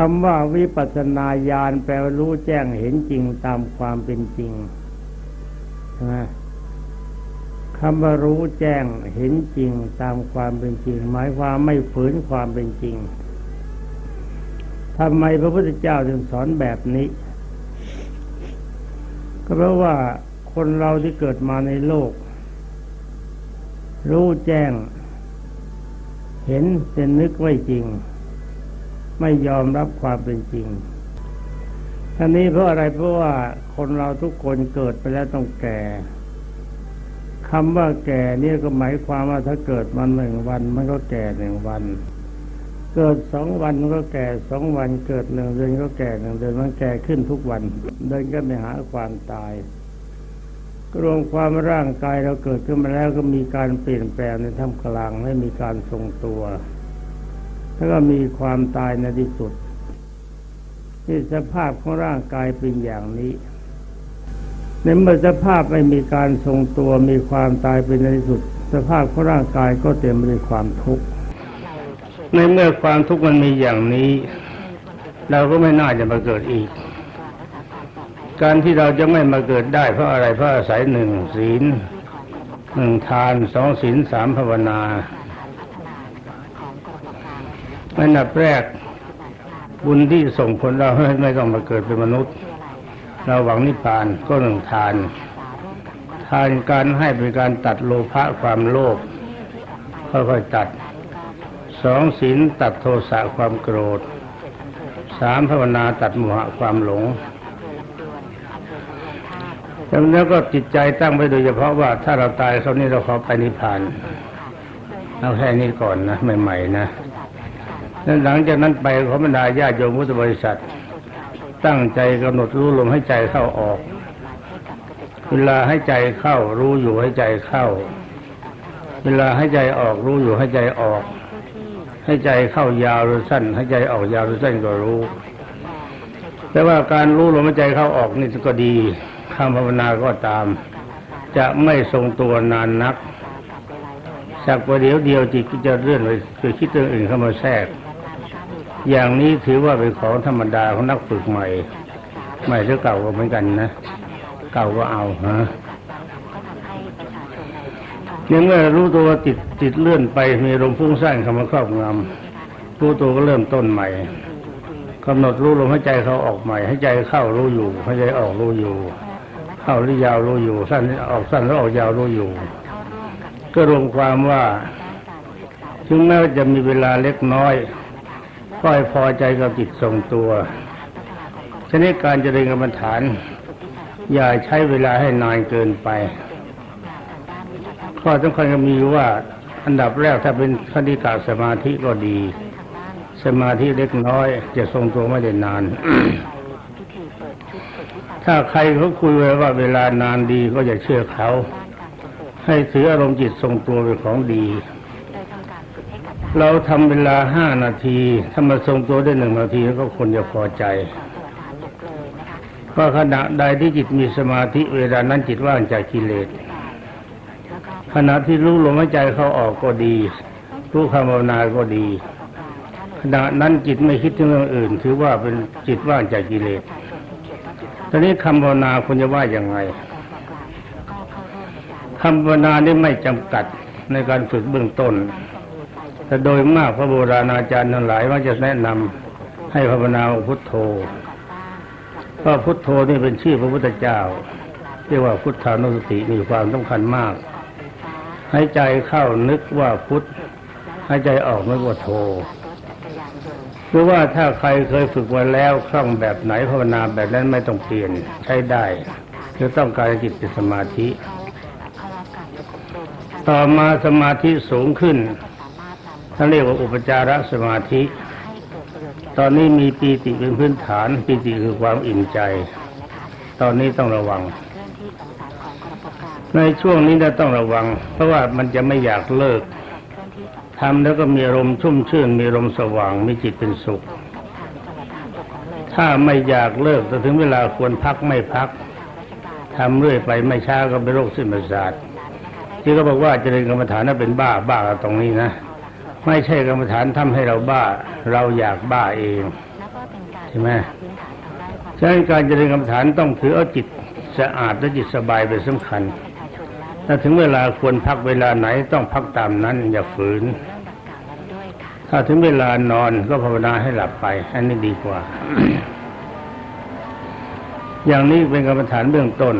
คำว่าวิปัสสนาญาณแปลว่ารู้แจ้งเห็นจริงตามความเป็นจริงนะคำว่ารู้แจ้งเห็นจริงตามความเป็นจริง หมายความไม่ฝืนความเป็นจริงทำไมพระพุทธเจ้าถึงสอนแบบนี้ ก็เพราะว่าคนเราที่เกิดมาในโลก รู้แจ้ง เห็นเป็นนึกไว้จริง ไม่ยอมรับความเป็นจริงท่านี้เพราะอะไรเพราะว่าคนเราทุกคนเกิดไปแล้วต้องแก่คำว่าแก่เนี่ยก็หมายความว่าถ้าเกิดมาหนึ่งวัน มันก็แก่หนึ่งวัน เกิดสองวันมันก็แก่สองวัน เกิดหนึ่งเดือนก็แก่หนึ่งเดือนมันแก่ขึ้นทุกวัน เดินก็ไปหาความตายรวมความร่างกายเราเกิดขึ้นมาแล้วก็มีการเปลี่ยนแปลงในท่ามกลางไม่มีการทรงตัว แล้วก็มีความตายในที่สุดที่สภาพของร่างกายเป็นอย่างนี้ในเมื่อสภาพไม่มีการทรงตัวมีความตายเป็นในที่สุด สภาพของร่างกายก็เต็มไปด้วยความทุกข์ในเมื่อความทุกข์มันมีอย่างนี้ เราก็ไม่น่าจะมาเกิดอีก การที่เราจะไม่มาเกิดได้เพราะอะไรเพราะอาศัยหนึ่งศีลหนึ่งทานสองศีลสามภาวนา อันดับแรก บุญที่ส่งผลเราให้ไม่ต้องมาเกิดเป็นมนุษย์ เราหวังนิพพานก็หนึ่งทาน ทานการให้เป็นการตัดโลภะความโลภค่อยๆตัดสองศีลตัดโทสะความโกรธสามภาวนาตัดโมหะความหลงแล้วก็จิตใจตั้งไว้โดยเฉพาะว่าถ้าเราตายเขานี้เราขอไปนิพพาน เอาแค่นี้ก่อนนะ ใหม่ ๆ นะ แล้วหลังจากนั้นไปขอบรรดาญาติโยมพุทธบริษัท ตั้งใจกำหนดรู้ลมให้ใจเข้าออก เวลาให้ใจเข้ารู้อยู่ให้ใจเข้า เวลาให้ใจออกรู้อยู่ให้ใจออก ให้ใจเข้ายาวหรือสั้น ให้ใจออกยาวหรือสั้นก็รู้ แต่ว่าการรู้ลมหายใจเข้าออกนี่ก็ดีคำภาวนาก็ตาม จะไม่ทรงตัวนานนักสักประเดี๋ยวเดียวจิตก็จะเลื่อนไปไปคิดเรื่องอื่นเข้ามาแทรก อย่างนี้ถือว่าเป็นของธรรมดาของนักฝึกใหม่ ใหม่หรือเก่าก็เหมือนกันนะ เก่าก็เอาฮะยังเมื่อรู้ตัวติดติดเลื่อนไปมีลมพุ่งสร้างเข้ามาครอบงำรู้ตัวก็เริ่มต้นใหม่กำหนดรู้ลมหายใจเขาออกใหม่ให้ใจเข้ารู้อยู่ให้ใจออกรู้อยู่ เข้าหรือยาวรู้อยู่ สั้นออกสั้นแล้วออกยาวรู้อยู่ ก็รวมความว่า ถึงแม้ว่าจะมีเวลาเล็กน้อย ก็ให้พอใจกับจิตทรงตัวชนิดการเจริญกรรมฐาน อย่าใช้เวลาให้นานเกินไป ข้อสำคัญก็มีว่าอันดับแรกถ้าเป็นคณิกาสมาธิก็ดี สมาธิเล็กน้อย จะทรงตัวไม่ได้นาน ถ้าใครเขาคุยไว้ว่าเวลานานดีก็อย่าเชื่อเขา ให้ถืออารมณ์จิตทรงตัวเป็นของดี เราทำเวลาห้านาทีถ้ามาทรงตัวได้หนึ่งนาทีก็คนจะพอใจเพราะขณะใดที่จิตมีสมาธิเวลานั้นจิตว่างจากกิเลสขณะที่รู้ลมหายใจเข้าออกก็ดี รู้คำภาวนาก็ดี ขณะนั้นจิตไม่คิดถึงเรื่องอื่น ถือว่าเป็นจิตว่างจากกิเลสตอนนี้คำภาวนาคุณจะว่าอย่างไงคำภาวนานี่ไม่จำกัดในการฝึกเบื้องต้น แต่โดยมากพระโบราณอาจารย์ทั้งหลายว่าจะแนะนำให้ภาวนาพุทโธเพราะพุทโธนี่เป็นชื่อพระพุทธเจ้า เรียกว่าพุทธานุสติมีความสำคัญมากให้ใจเข้านึกว่าพุทธให้ใจออกนึกว่าโธหรือว่าถ้าใครเคยฝึกมาแล้วคล่องแบบไหนภาวนาแบบนั้นไม่ต้องเปลี่ยนใช้ได้หรือต้องการจิตเป็นสมาธิ ต่อมาสมาธิสูงขึ้น ท่านเรียกว่าอุปจารสมาธิ ตอนนี้มีปีติเป็นพื้นฐาน ปีติคือความอิ่มใจ ตอนนี้ต้องระวัง ในช่วงนี้เราต้องระวัง เพราะว่ามันจะไม่อยากเลิกทำแล้วก็มีอารมณ์ชุ่มชื่น มีอารมณ์สว่าง มีจิตเป็นสุข ถ้าไม่อยากเลิกแต่ถึงเวลาควรพักไม่พักทำเรื่อยไปไม่ช้าก็เป็นโรคสิ้นประสาทที่เขาบอกว่าเจริญกรรมฐานนั้นเป็นบ้าบ้าตรงนี้นะ ไม่ใช่กรรมฐานทำให้เราบ้า เราอยากบ้าเองใช่ไหมฉะนั้นการเจริญกรรมฐานต้องถือเอาจิตสะอาดและจิตสบายเป็นสำคัญถ้าถึงเวลาควรพักเวลาไหนต้องพักตามนั้น อย่าฝืน ถ้าถึงเวลานอนก็ภาวนาให้หลับไป อันนี้ดีกว่า อย่างนี้เป็นกรรมฐานเบื้องต้น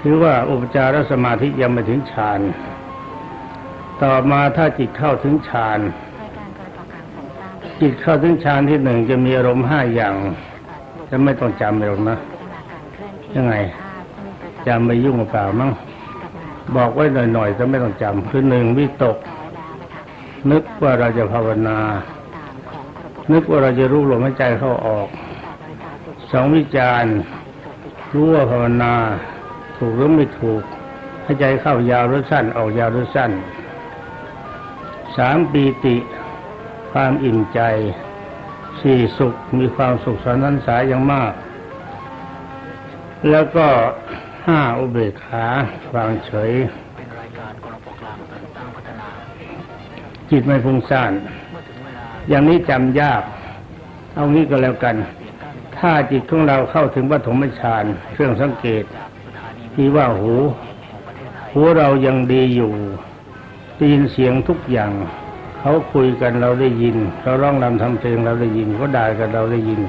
ถือว่าอุปจารสมาธิยังไม่ถึงฌาน ต่อมาถ้าจิตเข้าถึงฌานจิตเข้าถึงฌานที่หนึ่งจะมีอารมณ์ห้าอย่าง จะไม่ต้องจำเลยหรอกนะ ยังไงจำไม่ยุ่งเปล่ามั้งบอกไว้หน่อยๆแต่ไม่ต้องจำคือหนึ่งวิตก นึกว่าเราจะภาวนา นึกว่าเราจะรู้ลมหายใจเข้าออกสองวิจารณ์รู้ว่าภาวนา ถูกหรือไม่ถูกหายใจเข้ายาวหรือสั้นออกยาวหรือสั้น สามปีติ ความอิ่มใจสี่สุขมีความสุขสันนันสายอย่างมาก แล้วก็ห้าอุเบกขาวางเฉย จิตไม่ฟุ้งซ่าน อย่างนี้จำยาก เอางี้ก็แล้วกัน ถ้าจิตของเราเข้าถึงปฐมฌานเครื่องสังเกตที่ว่าหู หูเรายังดีอยู่ ได้ยินเสียงทุกอย่างเขาคุยกันเราได้ยินเขาร้องรำทำเพลงเราได้ยินเขาด่ากันเราได้ยิน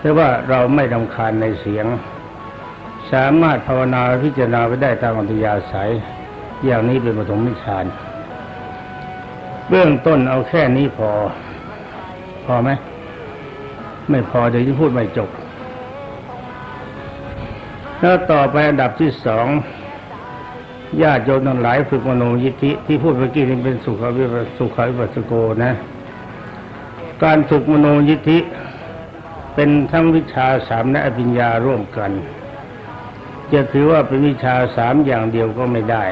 แต่ว่าเราไม่รำคาญในเสียง สามารถภาวนาพิจารณาไปได้ตามอัธยาศัย อย่างนี้เป็นปฐมฌานเบื้องต้นเอาแค่นี้พอ พอไหมไม่พอเดี๋ยวจะพูดไม่จบ แล้วต่อไปอันดับที่สอง ญาติโยมทั้งหลายฝึกมโนยิทธิที่พูดเมื่อกี้นี่เป็นสุขวิปัสสุขวิปัสสโกนะ การฝึกมโนยิทธิ เป็นทั้งวิชาสามและอภิญญาร่วมกัน จะถือว่าเป็นวิชาสามอย่างเดียวก็ไม่ได้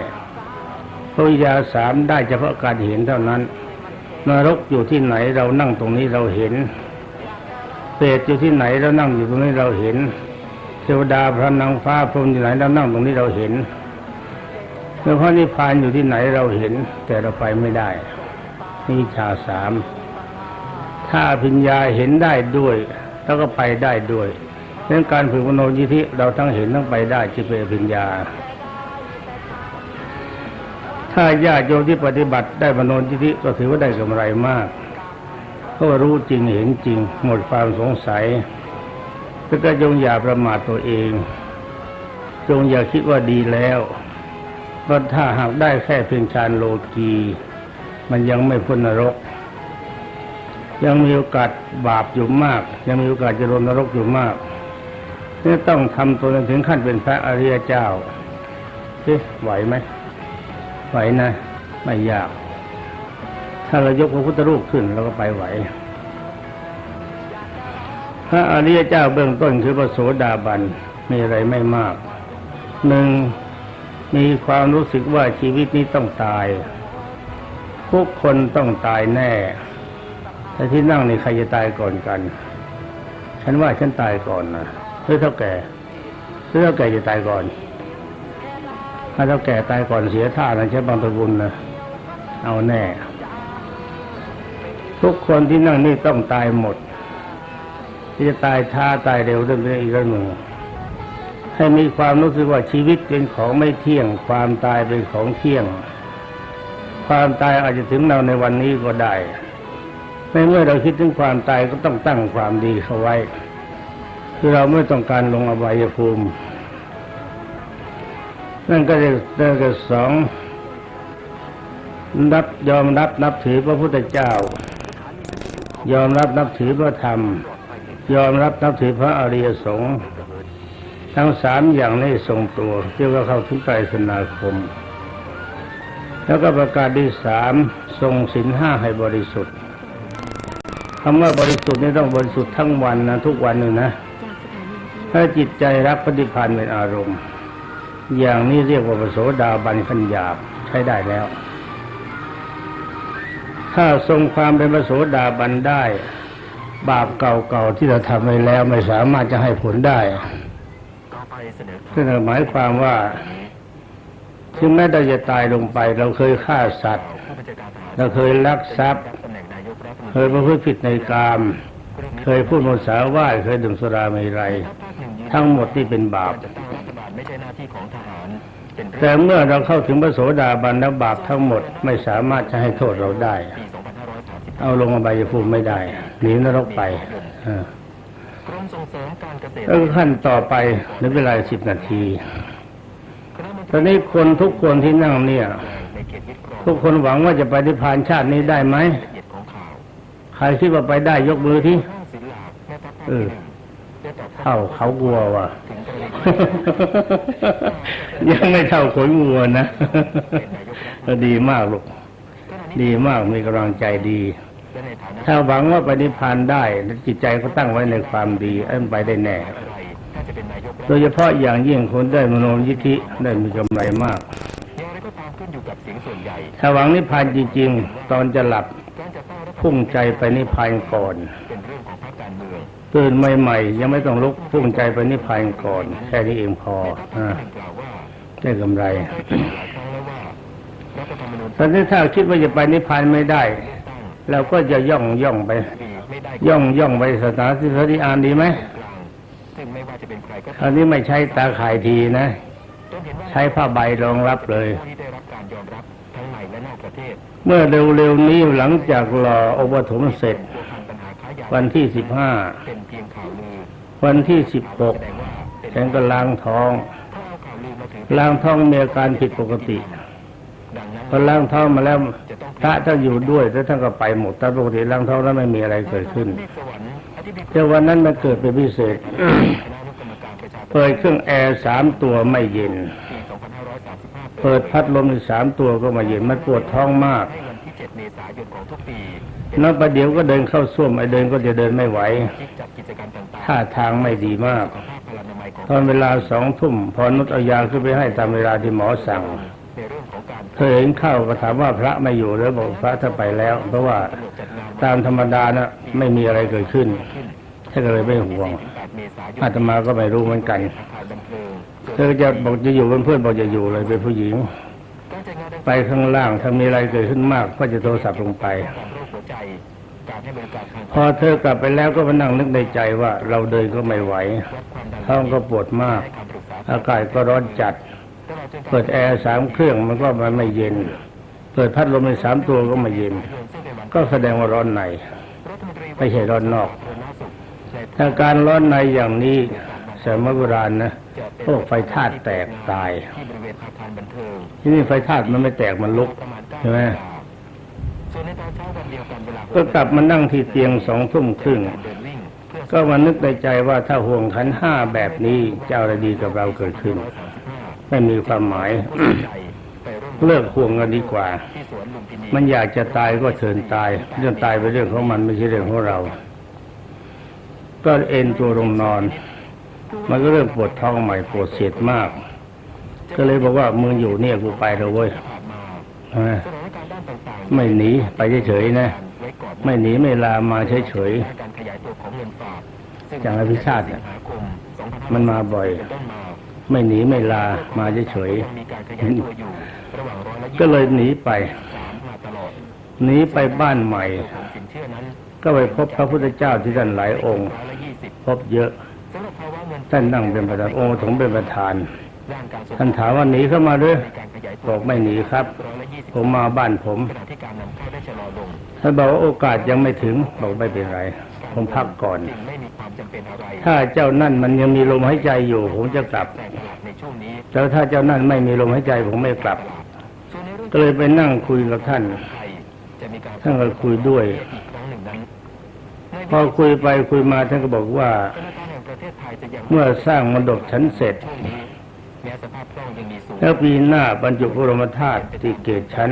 เพราะวิชาสามได้เฉพาะการเห็นเท่านั้นนรกอยู่ที่ไหนเรานั่งตรงนี้เราเห็นเปรตอยู่ที่ไหนเรานั่งอยู่ตรงนี้เราเห็น เทวดาพระนางฟ้าพรหมอยู่ไหนเรานั่งตรงนี้เราเห็น แล้วพระนิพพานอยู่ที่ไหนเราเห็น แต่เราไปไม่ได้นี่ชาสามถ้าพิญญาเห็นได้ด้วย แล้วก็ไปได้ด้วยเรื่องการฝึกมโนยิธิเราทั้งเห็นทั้งไปได้จิตเป็นพิญญา ถ้าญาติโยมที่ปฏิบัติได้มโนยิธิก็ถือว่าได้กำไรมากเพราะรู้จริงเห็นจริง หมดความสงสัยแล้วก็จงอย่าประมาทตัวเอง จงอย่าคิดว่าดีแล้ว เพราะถ้าหากได้แค่เพียงฌานโลกี มันยังไม่พ้นนรก ยังมีโอกาสบาปอยู่มาก ยังมีโอกาสจะลงนรกอยู่มากนี่ต้องทำตัวถึงขั้นเป็นพระอริยเจ้าเอ๊ะไหวไหมไหวนะ ไม่ยาก ถ้าเรายกพระพุทธรูปขึ้นเราก็ไปไหว พระอริยเจ้าเบื้องต้นคือพระโสดาบันมีอะไรไม่มากหนึ่ง มีความรู้สึกว่าชีวิตนี้ต้องตาย ทุกคนต้องตายแน่ แต่ที่นั่งนี่ใครจะตายก่อนกัน ฉันว่าฉันตายก่อนนะเพื่อเท่าแก่เพื่อเท่าแก่จะตายก่อน ถ้าเท่าแก่ตายก่อนเสียท่านะใช้บางตะบุญนะเอาแน่ ทุกคนที่นั่งนี่ต้องตายหมดที่จะตายช้าตายเร็วเรื่องนี้อีกเรื่องหนึ่ง ให้มีความรู้สึกว่าชีวิตเป็นของไม่เที่ยง ความตายเป็นของเที่ยง ความตายอาจจะถึงเราในวันนี้ก็ได้ในเมื่อเราคิดถึงความตายก็ต้องตั้งความดีเข้าไว้ คือเราไม่ต้องการลงอบายภูมิ นั่นก็จะนั่นก็สองนับยอมรับนับถือพระพุทธเจ้า ยอมรับนับถือพระธรรม ยอมรับนับถือพระอริยสงฆ์ ทั้งสามอย่างนี้ทรงตัวเรียกว่าเข้าถึงไตรสนาคม แล้วก็ประกาศที่สามทรงศีลห้าให้บริสุทธิ์คำว่าบริสุทธิ์นี่ต้องบริสุทธิ์ทั้งวันนะทุกวันเลยนะ ถ้าจิตใจรักปฏิพันธ์เป็นอารมณ์ อย่างนี้เรียกว่าปโสดาบันขันหยาบใช้ได้แล้ว ถ้าทรงความเป็นปโสดาบันได้ บาปเก่าๆที่เราทำไว้แล้วไม่สามารถจะให้ผลได้ นั่นหมายความว่าถึงแม้เราจะตายลงไป เราเคยฆ่าสัตว์ เราเคยลักทรัพย์ เคยประพฤติผิดในกาม เคเคยพูดภาษาว่าเคยดื่มสุราเมรัยทั้งหมดที่เป็นบาปจะตั้งรัฐบาลไม่ใช่หน้าที่ของทหารเป็นเรื่แต่องเมื่อเราเข้าถึงพระโสดาบันแล้วบาปทั้งหมดไม่สามารถจะให้โทษเราได้ปี2535เอาลงอบายภูมิไม่ได้หนีนรกไป เออกรมส่งเสริมการเกษตรแล้วก็ขั้นต่อไปในเวลาสิบนาทีคณะมนตตอนนี้คนทุกคนที่นั่งเนี่ยในเขตยึดครองทุกคนหวังว่าจะไปนิพพานชาตินี้ได้ไหมละเอียดของข่าวใครคิดว่าไปได้ยกมือที่ข้างศิลาแม่ทัพภาคเออที่หนึ่งได้ตอบเท่าเขากลัวว่ะถึงกรณียังไม่เท่าขนวัวนะก็ดีมากลูก ดีมากมีกำลังใจดี และในฐานะถ้าหวังว่าไปนิพพานได้จิตใจเขาตั้งไว้ในความดีอันไปได้แน่อะไรถ้าจะเป็นนายกรัฐโดยเฉพาะอย่างยิ่งคนได้มโนยิทธิได้มีกำไรมากอย่างไรก็ตามขึ้นอยู่กับเสียงส่วนใหญ่ถ้าหวังนิพพานจริงๆ ตอนจะหลับการจัดตั้งรัฐบาลพุ่งใจไปนิพพานก่อนเป็นเรื่องของพรรคการเมืองตื่นใหม่ๆ ยังไม่ต้องลุกพุ่งใจไปนิพพานก่อน แค่นี้เองพอแม่ทัพภาคอ่าที่หนึ่งกล่าวว่าได้กำไรได้กล่าวหลายครั้งแล้วว่ารัฐธรรมนูญตอนนี้ถ้าคิดว่าจะไปนิพพานไม่ได้ตั้ง เราก็จะย่องย่องไปปีไม่ได้ย่องย่องไปสถานที่พระที่อ่านดีไหมกลางซึ่งไม่ว่าจะเป็นใครก็คราวนี้ไม่ใช้ตาข่ายทีนะต้นเห็นว่าใช้ผ้าใบรองรับเลยที่ได้รับการยอมรับทั้งในและนอกประเทศเมื่อเร็วๆนี้หลังจากรออุปถมเสร็จตัวพันปัญหาค้ายาวันที่สิบห้าเป็นเพียงข่าวลือวันที่สิบหกแสดงว่าเป็นฉันก็ล้างท้องถ้าเอาข่าวลือมาถึงล้างท้องมีอาการผิดปกติดังนั้นพอล้างท้องมาแล้วจะต้อง พระท่านอยู่ด้วยแล้วท่านก็ไปหมดแต่ปกติล้างท้องแล้วไม่มีอะไรเกิดขึ้นเมฆสวรรค์อธิบดีกรแต่วันนั้นมันเกิดเป็นพิเศษมคณะอนุกรรมการประชาธิปไตเปิดยเครื่องแอร์สามตัวไม่เย็นปี2535เปิดพัดลมอีกสามตัวก็ไมาเย็น มันปวดท้องมากให้วันที่7เมษายนของทุกปีแล้วประเดี๋ยวก็เดินเข้าส้วมไอ้เดินก็จะเดินไม่ไหวที่จัดกิจกรรมต่างๆท่าทางไม่ดีมากสุขภาพพลานามัยของตอนเวลาสองทุ่มพอนุชเอายาขึ้นไปให้ตามเวลาที่หมอสั่งใน เรื่องของเธอเห็นเข้าก็ถามว่าพระไม่อยู่แล้วบอกพระถ้าไปแล้ว เพราะว่าตามธรรมดานะไม่มีอะไรเกิดขึ้นท่านก็เลยไม่ห่วง8เมษายนอาตมาก็ไม่รู้เหมือนกันเธอจะบอกจะอยู่เป็นเพื่อนบอกจะอยู่เลยเป็นผู้หญิง ไปข้างล่างถ้ามีอะไรเกิดขึ้นมาก ก็จะโทรศัพท์ลงไปพอเธอกลับไปแล้วก็มานั่งนึกในใจว่าเราเดินก็ไม่ไหวท้องก็ปวดมาก อากาศก็ร้อนจัด ปิดแอร์สามเครื่องมันก็มันไม่เย็น เปิดพัดลมในสามตัวก็ไม่เย็น ก็แสดงว่าร้อนในรัฐมนตรีไม่ใช่ร้อนนอกถ้าการร้อนในอย่างนี้สมัยโบราณนะพวกไฟธาตุแตกตาย ที่นี่ไฟธาตุมันไม่แตกมันลุกใช่ไหมก็กลับมานั่งที่เตียงสองทุ่มครึ่งก็มานึกในใจว่าถ้าห่วงขันห้าแบบนี้จะอาอะไรดีกับเราเกิดขึ้น ไม่มีความหมาย เลิกห่วงกันดีกว่า มันอยากจะตายก็เชิญตาย เรื่องตายเป็นเรื่องของมันไม่ใช่เรื่องของเรา ก็เอ็นตัวลงนอน มันก็เริ่มปวดท้องใหม่ปวดเสียดมาก ก็เลยบอกว่ามึงอยู่เนี่ยกูไปแล้วเว้ยไม่หนีไปเฉยๆนะ ไม่หนีไม่ลามาเฉยการขยายตัวของเงินฝากอย่างอภิชาติเนี่ยมันมาบ่อย ไม่หนีไม่ลามาเฉยยังมีการขยายตัวอยู่ระหว่างร้อยละๆก็เลยหนีไปสามมาตลอดหนีไปบ้านใหม่ของสินเชื่อนั้นก็ไปพบพระพุทธเจ้าที่ท่านหลายองค์ร้อยละยี่สิบพบเยอะสำหรับภาวะเงินท่านนั่งเป็นประธานองค์ถงเป็นประธานด้านการส่งท่านถามว่าหนีเข้ามาหรือในการขยายตัวบอกไม่หนีครับร้อยละยี่สิบผมมาบ้านผมขณะที่การนำเข้าได้ชะลอลงท่านบอกว่าโอกาสยังไม่ถึงบอกไม่เป็นไร ผมพักก่อน จึงไม่มีความจำเป็นอะไรถ้าเจ้านั่นมันยังมีลมหายใจอยู่ ผมจะกลับแสงตลาดในช่วงนี้แล้วถ้าเจ้านั่นไม่มีลมหายใจผมไม่กลับส่วนในเรื่องก็เลยไปนั่งคุยกับท่านไทยจะมีการท่านก็คุยด้วยอีกครั้งหนึ่งนั้นในพอคุยไปคุยมาท่านก็บอกว่าธนาคารแห่งประเทศไทยจะยังเมื่อสร้างมรดกชั้นเสร็จช่วงนี้แม้สภาพคล่องยังมีสูงแล้วปีหน้าบรรจุพระบรมธาตุที่เกตชั้น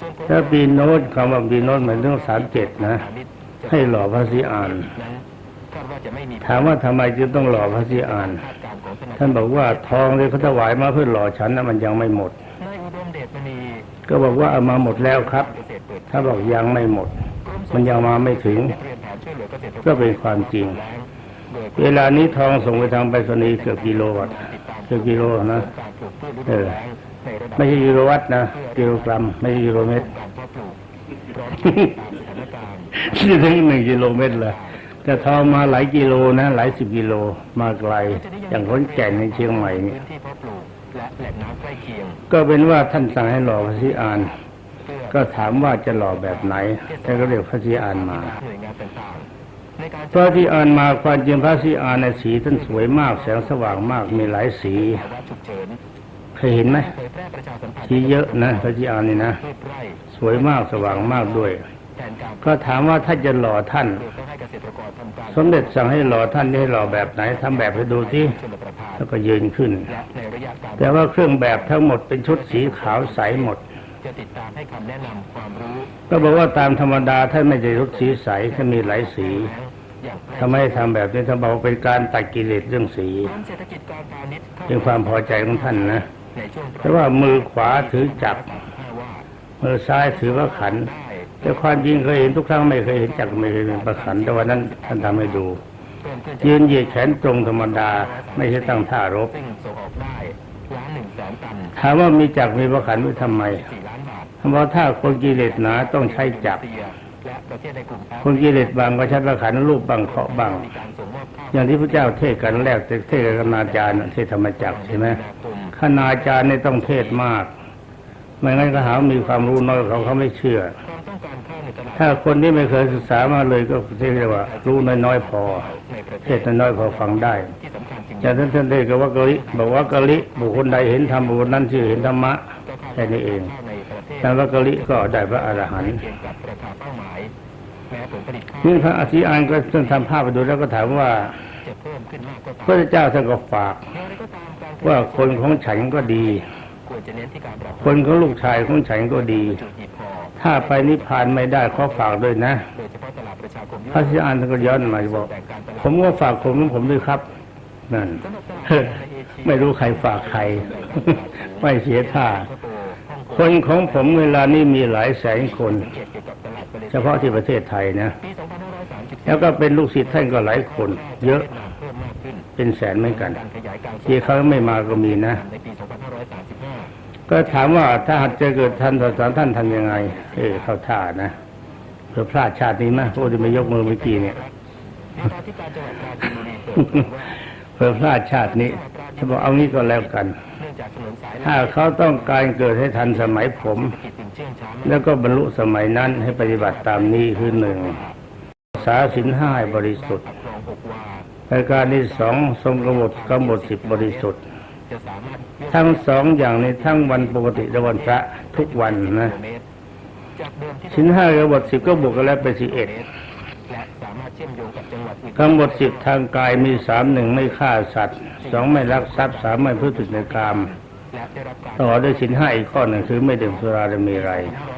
ส่วนผลถ้าปีโน้นคำว่าปีโน้นหมายถึงสามเจ็ดนะ ให้หล่อพระศรีอาน ถามว่าทำไมจึงต้องหล่อพระศรีอานคาดการณ์ของธนาคารท่านบอกว่าทองที่เขาถวายมาเพื่อหล่อฉันนะมันยังไม่หมดนายอุดมเดชมณีก็บอกว่าเอามาหมดแล้วครับเกษตรเปิดถ้าบอกยังไม่หมดกรส่มันยังมาไม่ถึงเตรียมแผนช่วยเหลือเกษตรกรก็เป็นความจริงโดยเวลานี้ทองส่งไปทางไปรษณีย์เกือบกิโลวัตต์เกือบกิโลนะการปลูกพืชฤเอดูอแล้งในระดับไม่ใช่กิโลวัตต์นะกิโลกรัม ไม่ใช่กิโลเมตรการเพาะปลูกพร้อมติดตามสถานการณ์ที่ถึงหนึ่งกิโลเมตรเลย ปแต่ทองมาหลายกิโลนะ หลายสิบกิโลมาไกล อย่างคนแก่นในเชียงใหม่เนี่ยพื้นที่เพาะปลูกและแหล่งน้ำใกล้เคียงก็เป็นว่าท่านสั่งให้หล่อพระศรีอานเพื่อก็ถามว่าจะหล่อแบบไหนท่านก็เรียกพระศรีอานมาหน่วยงานต่างๆในการพระศรีอานมาความจริงพระศรีอานในสีท่านสวยมากแสงสว่างมากมีหลายสีภาวะฉุกเฉินเคยเห็นไหมเผยแพร่ประชาสัมพันธ์สีเยอะนะพระศรีอานนี่นะพืชไร่สวยมากสว่างมากด้วยแทน การก็ถามว่าถ้าจะหล่อท่านปลูกต้องให้เกษตรกรทำการสมเด็จสั่งให้หล่อท่านให้หล่อแบบไหนทำแบบให้ดูที่ชลประทานแล้วก็ยืนขึ้นและในระยะการแต่ว่าเครื่องแบบทั้งหมดเป็นชุดสีขาวใสหมดจะติดตามให้คำแนะนำความรู้ ก็บอกว่าตามธรรมดาท่านไม่ใช่ชุดสีใสท่านมีหลายสีอย่างใกล้ทำไมทำแบบนี้ท่านบอกว่าเป็นการตัดกิเลสเรื่องสีกรมเศรษฐกิจการพาณิชย์เป็นความพอใจของท่านนะในช่วงแต่ว่ามือขวาถือจักรว่ามือซ้ายถือว่าขันได้ แต่ความจริงเคยเห็นทุกครั้งไม่เคยเห็นจักรไม่เคยเห็นประขันแต่วันนั้นท่านทำให้ดูเพิ่มขึ้นจากยืนเหยียดแขนตรงธรรมดา ไม่ใช่ตั้งท่ารบซึ่งส่งออกได้ล้านหนึ่งแสนตันถามว่ามีจักรมีประขันไว้ทำไมสี่ล้านบาทเพราะถ้าคนกิเลสหนาต้องใช้จักรเซียและประเทศในกลุ่มแอฟคนกิเลสบางก็ใช้ประขันรูปบางเคาะบางมีการส่งมอบข้าวอย่างที่พระเจ้าเทศกันแรกเทศกับคณาจารย์เทศธรรมจักรใช่ไหมนาคมคณาจารย์นี่ต้องเทศมาก ไม่งั้นก็หาว่ามีความรู้น้อยเขาเขาไม่เชื่อ ถ้าคนที่ไม่เคยศึกษามาเลยก็เรียกว่า รู้น้อยๆพอในประเทเทศศน้อยๆพอฟังได้ที่สำคัญจริงอย่างท่านท่านเทศกับว่ากะลิบอกว่ากะลิบุคคลใดเห็นธรรมบุคคลนั้นชื่อเห็นธรรมะก็คาดแค่นี้เองข้าวในประเทศแต่ว่ากะลิก็ได้พระอรหันต์เคียงกับราคาเป้าหมายแม้ผลผลิตข้าวนี่พระอธิอานก็ท่านทำภาพไปดูแล้วก็ถามว่าจะเพิ่มขึ้นมากก็พตามระเจ้าท่านก็ฝากอย่างไรก็ตามการว่าคนของฉันก็ดีควรจะเน้นที่การปรับคนของลูกชายของฉันก็ดีจุดหีบพอ ถ้าไปนิพพานไม่ได้ขอฝากด้วยนะโดยเฉพาะตลาดประชาคมยุพระอธิอานท่านก็ย้อนมาบอกแต่งการตลาดผมก็ฝากคนของผมด้วยครับ นั่นสำหรับตลาดเฮ้อในเอเชียไม่รู้ใครฝากใคร ไม่เสียท่าสิงคโปร์ฮ่องกงคนของผมเวลานี้มีหลายแสนคนสังเกตเกี่ยวกับตลาดมาลยเฉพาะที่ประเทศไทยนะปี2534แล้วก็เป็นลูกศิษย์ท่านก็หลายคน เยอะเพิ่มมากขึ้นเป็นแสนเหมือนกันการขยายการส่งที่เขาไม่มาก็มีนะในปี2535 ก็ถามว่าถ้าหากจะเกิดท่านสอนท่านทำยังไง เออเข้าท่านะเพื่อพลาดชาตินี้นะพวกที่ไม่ยกมือเมื่อกี้เนี่ยเพื่อพลาดชาตินี้จะบอกเอางี้ก็แล้วกัน ถ้าเขาต้องการเกิดให้ทันสมัยผม แล้วก็บรรลุสมัยนั้นให้ปฏิบัติตามนี้คือหนึ่งสาสินห้าบริสุทธิ์รายการที่สองทรงกำหนดกำหนดสิบบริสุทธิ์ จะสามารถเลือกทั้งสองอย่างในทั้งวันปกติและวันพระทุกวันนะกิโลเมตรจากเดิมที่สินห้ากับบทสิบก็บวกกันแล้วเป็นสิบเอ็ดและสามารถเชื่อมโยงกับจังหวัดอื่นกำหนดสิบทางกายมีสามหนึ่งไม่ฆ่าสัตว์สองไม่ลักทรัพย์สามไม่พูดถึงในกามและได้รับการต่อด้วยสินห้าอีกข้อหนึ่งคือไม่ดื่มสุราและมีไร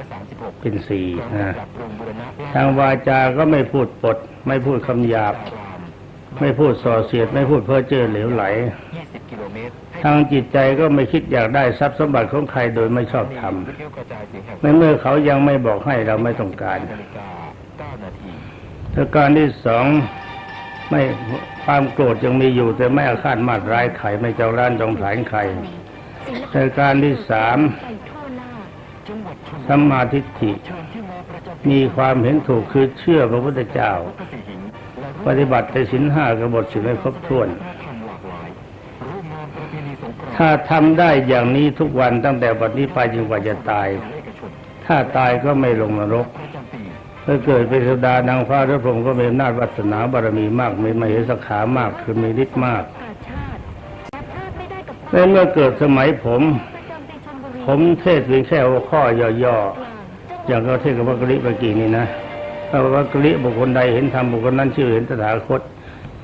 536เป็นสี่พร้อมกับนะปรับปรุงบูรณะทางวาจาก็ไม่พูดปด ไม่พูดคำหยาบรามไม่พูดส่อเสียด ไม่พูดเพ้อเจ้อเหลวไหล 20กิโลเมตรให้ทางจิตใจก็ไม่คิดอยากได้ทรัพย์สมบัติของใครโดยไม่ชอบธรรมวิทยุกระจายเสียงแห่งในเมื่อเขายังไม่บอกให้เราไม่ต้องการนาฬิกา9นาทีประการที่สองไม่ความโกรธยังมีอยู่ แต่ไม่อาฆาตมาดร้ายใครไม่เจ้าร้านจองผลานใครประการที่สามไปทั่วหน้าจังหวัดชลสัมมาทิฏฐิเชิญที่มาประจำมีความเห็นถูกคือเชื่อพระพุทธเจ้าพระศรีหิงค์และปฏิบัติในสินห้ากบฏสินให้ครบถ้วน ถ้าทำได้อย่างนี้ทุกวันตั้งแต่บัดนี้ไปจนกว่าจะตาย ถ้าตายก็ไม่ลงนรกถ้าเกิดเป็นเทวดานางฟ้าหรือพรหมก็มีอำนาจวาสนาบารมีมาก มีมเหสขามาก คือมีฤทธิ์มากในเมื่อเกิดสมัยผม ผมเทศเพียงแค่หัวข้อย่อๆ อย่างเราเทศกับวักริเมื่อกี้นี้นะถ้าวักริบุคคลใดเห็นธรรมบุคคลนั้นชื่อเห็นตถาคต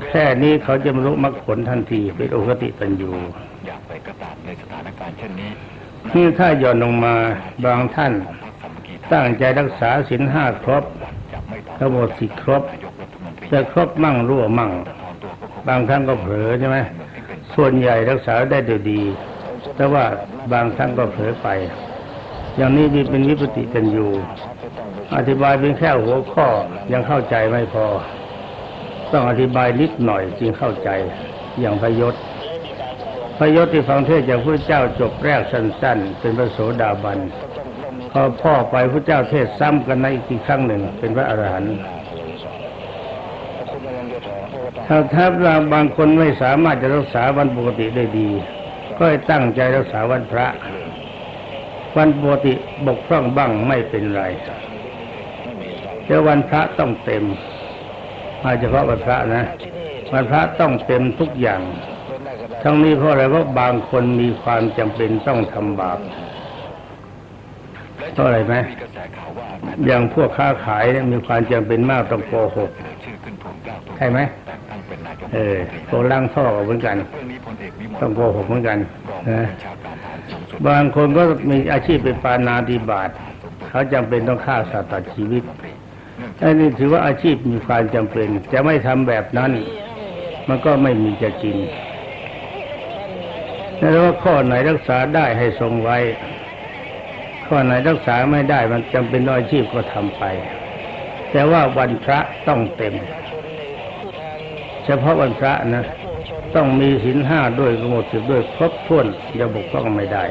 แค่นี้เขาจะบรรลุมรรคผลทันทีเป็นโอคติตันยูอยากไปกระตาดในสถา เช่นนี้ที่ถ้าย่อนลงมาบางท่าน ตั้งใจรักษาศีลห้าครบทั้งหมดสิครบนายกรัฐมนตรีจะครบมั่งรั่วมั่ง บางครั้งก็เผลอใช่ไหมส่วนใหญ่รักษาได้ด้วยดี แต่ว่าบางครั้งก็เผลอไป อย่างนี้มีเป็นวิปติกันอยู่ อธิบายเป็นแค่หัวข้อยังเข้าใจไม่พอ ต้องอธิบายนิดหน่อยจึงเข้าใจอย่างพยศ พยศที่ฟังเทศจากพระเจ้าจบแรกสั้น ๆ เป็นพระโสดาบันพอพ่อไปพระเจ้าเทศซ้ำกันในอีกครั้งหนึ่ง เป็นพระอรหันต์ถ้าถ้าเราบางคนไม่สามารถจะรักษาวันปกติได้ดี ก็ตั้งใจรักษาวันพระ วันปกติบกพร่องบ้างไม่เป็นไรแต่วันพระต้องเต็มมาเฉพาะวันพระนะ วันพระต้องเต็มทุกอย่าง ทั้งนี้เพราะอะไรเพราะบางคนมีความจำเป็นต้องทำบาปเพราะอะไรไหมอย่างพวกค้าขายเนี่ยมีความจำเป็นมากต้องโกหกใช่ไหมแต่งตั้งเป็นนายกเออโกล้างท่อเหมือนกัน ต้องโกหกเหมือนกันนะบางคนก็มีอาชีพเป็นปานาติบาตเขาจำเป็นต้องฆ่าสัตว์ตัดชีวิตอันนี้ถือว่าอาชีพมีความจำเป็น จะไม่ทำแบบนั้น มันก็ไม่มีจะกิน แล้วว่าข้อไหนรักษาได้ให้ทรงไว้ ข้อไหนรักษาไม่ได้มันจำเป็นต้องอาชีพก็ทำไป แต่ว่าวันพระต้องเต็ม เฉพาะวันพระนะ ต้องมีศีลห้าด้วยกำหนดสิบด้วยครบถ้วนจะบกพร่องไม่ได้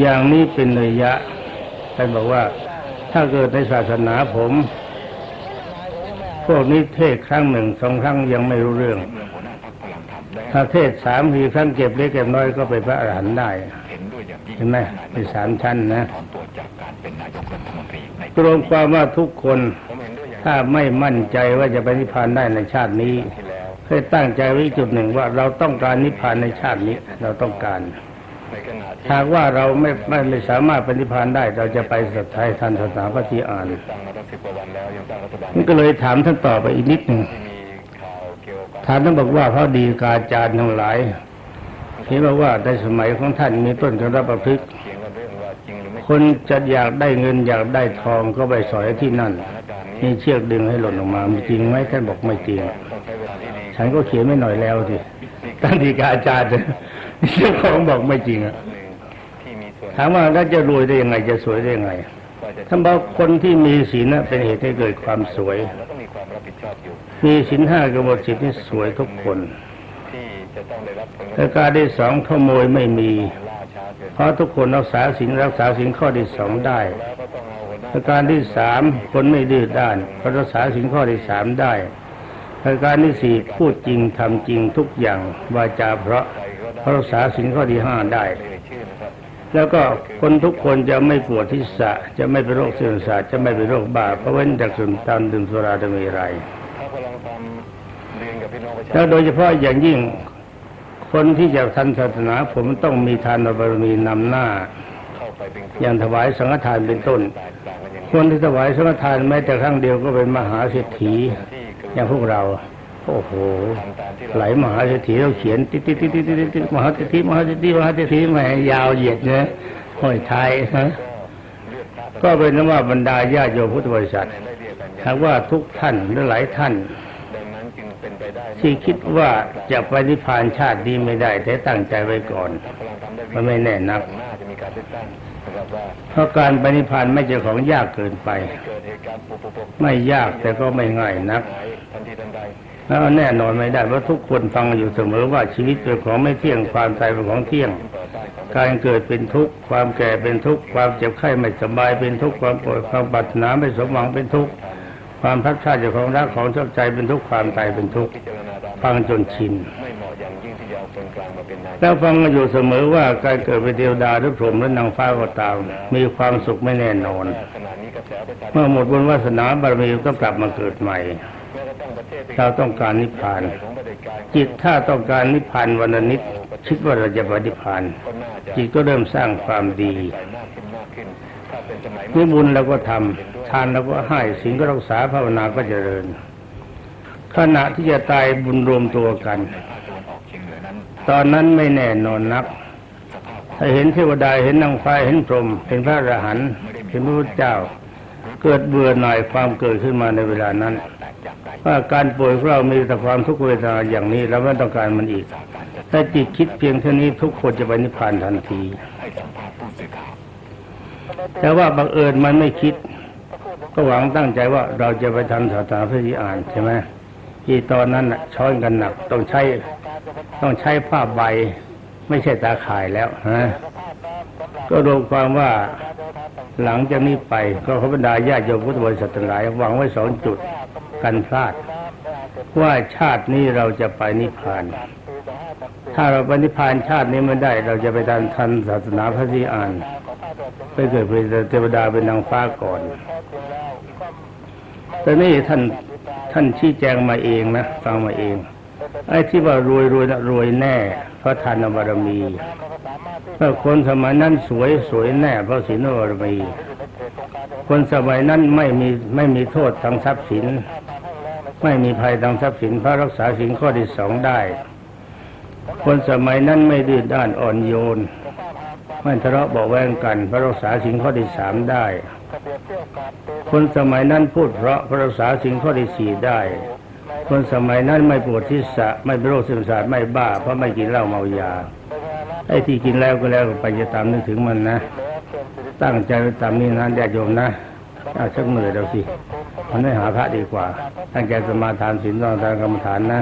อย่างนี้เป็นระยะท่านบอกว่าถ้าเกิดในศาสนาผม พวกนี้เทศครั้งหนึ่งสองครั้งยังไม่รู้เรื่อง ถ้าเทศสามทีครั้งเก็บเล็กเก็บน้อยก็เป็นพระอรหันต์ได้เห็นด้วยอย่างยิ่งเห็นไหมมีสามชั้นนะถอนตัวจากการเป็นนายกรัฐมนตรีในรวมความว่าทุกคนผมเห็นด้วยอย่างถ้าไม่มั่นใจว่าจะไปนิพพานได้ในชาตินี้ที่แล้วให้ตั้งใจไว้จุดหนึ่งว่าเราต้องการนิพพานในชาตินี้เราต้องการในขณะที่หากว่าเราไม่ไม่ไม่สามารถปฏิพานได้ เราจะไปสัทธายทันศาสนาพระที่อ่านตั้งมาตั้งสิบกว่าวันแล้วยังตั้งรัฐบาลมันก็เลยถามท่านต่อไปอีกนิดหนึ่งที่มีข่าว เกี่ยวกับถามท่านบอกว่าพระดีกาจารย์ทั้งหลายเห็นบอกว่าในสมัยของท่านมีต้นกระประพฤกษ์คนจะอยากได้เงินอยากได้ทองก็ไปสอยที่นั่นสถานการณ์นี้มีเชือกดึงให้หล่นออกมามจริงไหมท่านบอกไม่จริงฉันก็เขียนไม่หน่อยแล้วสิท่านดีกาอาจารย์เจ้าของบอกไม่จริงอะถามว่าแล้วจะรวยได้ยังไงจะสวยได้ยังไงท่านบอกคนที่มีศีลนะเป็นเหตุให้เกิดความสวยแล้วก็ มีความรับผิดชอบอยู่มีศีลห้ากำหนดสิทธิ์ที่สวยทุกคนองได้รับผลกระทแต่การที่สองขโมยไม่มี เพราะทุกคนรักษาศีลรักษาศีลข้อที่สองได้แต้อาหัวหน้าประการที่สามคนไม่ดื้อด้านเพราะรักษาศีลข้อที่สามได้ประการที่สี่พูดจริงทำจริงทุกอย่างวาจาเพราะเพราะรักษาศีลข้อที่ห้าได้ แล้วก็คนทุกคนจะไม่ปวดที่สะจะไม่เป็นโรคเสื่อมสาจะไม่เป็นโรคบ้าเพราะเว้นจากสุ่มตามดื่มสุราจะมีไร แล้วนโดยเฉพาะอย่างยิ่งคนที่จะทันศาสนาผมต้องมีทานบารมีนำหน้าเข้าไปเป็นครูอย่างถวายสังฆทานเป็นต้นแตกต่างกันอย่างคนี้นที่ถวายสังฆทานแม้แต่ครั้งเดียวก็เป็นมหาเศรษฐีที่กำอลัย่างงพวกเรา โอ้โหทำตามที่ไหลเรามหาเศรษฐีเราเขียนติดติดติดติดติดติดมหาเศรษฐีมหาเศรษฐีมหาเศรษฐีแหมยาวเหยียดนะห้อยท้ายนะเลือกพระก็เป็นนว่าบรรดาญาติโยมพุทธบริษัทในไล่เรียกกันอย่างหากว่าทุกท่านหรือหลายท่านดังนั้นจึงเป็นไปได้ ที่คิดว่าจะไปนิพพานชาตินี้ไม่ได้แต่ตั้งใจไว้ก่อนมันไม่แน่นักเพราะการไปนิพพานไม่ใช่ของยากเกินไป ไม่ยากแต่ก็ไม่ง่ายนักแล้วแน่นอนไม่ได้เพราะทุกคนฟังอยู่เสมอว่าชีวิตเป็นของไม่เที่ยงความตายเป็นของเที่ยง การเกิดเป็นทุกข์ความแก่เป็นทุกข์ความเจ็บไข้ไม่สบายเป็นทุกข์ความป่วยความปรารถนาไม่สมหวังเป็นทุกข์ ความพัดพลาดจากของรักของชอบใจเป็นทุกข์ความตายเป็นทุกข์พิจารณาตามฟังจนชินไม่เหมาะอย่างยิ่งที่จะเอาคนกลางมาเป็นนายกแล้วฟังกันอยู่เสมอว่าการเกิดเป็นเทวดาหรือพรหมหรือนางฟ้าก็ตามมีความสุขไม่แน่นอนขณะนี้กระแสประชาธิปไตยเมื่อหมดบุญวาสนาบารมีก็กลับมาเกิดใหม่แม้กระทั่งประเทศที่เราต้องการนิพพานของประเผด็จการจิตถ้าต้องการนิพพานวันละนิดคิดว่าเราจะไปนิพพานก็น่าจะจิตก็เริ่มสร้างความดีใส่มากขึ้ นมากขึ้นถ้าเป็นสมัยนี่บุญเราก็ทำทานเราก็ให้สิ่งก็รักษาภาวนาก็เจริญ ขณะที่จะตายบุญรวมตัวกันภาคตะวันออกเฉียงเหนือนั้นตอนนั้นไม่แน่นอนนักสภาพความถ้าเห็นเทวดาเห็นนางฟ้าเห็นพรหมเห็นพระอรหันต์เห็นพระพุทธเจ้า เกิดเบื่อหน่ายความเกิดขึ้นมาในเวลานั้นแตกจากไกลว่าการป่วยของเรามีแต่ความทุกขเวทนาอย่างนี้เราไม่ต้องการมันอีกจากการจะถ้าจิตคิดเพียงเท่านี้ทุกคนจะไปนิพพานทันที แต่ว่าบังเอิญมันไม่คิด ก็หวังตั้งใจว่าเราจะไปทำศาสนาพระธิอ่านใช่ไหมที่ตอนนั้นน่ะช้อนกันหนักต้องใช้ต้องใช้ผ้าใบ ไม่ใช่ตาข่ายแล้วฮะก็รวมความว่าหลังจากนี้ไปก็ขอบรรดาญาติโยมพุทธบริษัททั้งหลายหวังไว้สองจุดกันพลาด ว่าชาตินี้เราจะไปนิพพาน ถ้าเราไปนิพพานชาตินี้ไม่ได้ เราจะไปทันทันศาสนาพระศรีอาน ไปเกิดเป็นเทวดาเป็นนางฟ้าก่อน แต่นี่ท่านท่านชี้แจงมาเองนะฟังมาเอง ไอ้ที่ว่ารวยรวยนะรวยแน่ พระทานบารมีเพราคนสมัยนั้นสวยสวยแน่พระศีลบารมี คนสมัยนั้นไม่มีไม่มีโทษทางทรัพย์สิน ไม่มีภัยทางทรัพย์สินพระรักษาสินข้อที่สองได้ คนสมัยนั้นไม่ดื้อด้านอ่อนโยน ไม่ทะเลาะเบาแวงกันเพระรักษาสินข้อที่สามได้ คนสมัยนั้นพูดเพราะเพระรักษาสินข้อที่สี่ได้ คนสมัยนั้นไม่ปวดทิศะไม่เป็นโรคซึมเศร้าไม่บ้า เพราะไม่กินเหล้าเมายาไอ้ที่กินแล้วก็แล้วไปจะตามนึกถึงมันนะ ตั้งใจไว้ตามนี้นะญาติโยมนะเอาชักมือเราสิมันไม่หาพระดีกว่า ตั้งใจสมาทานศีลนอนทานกรรมฐานนะ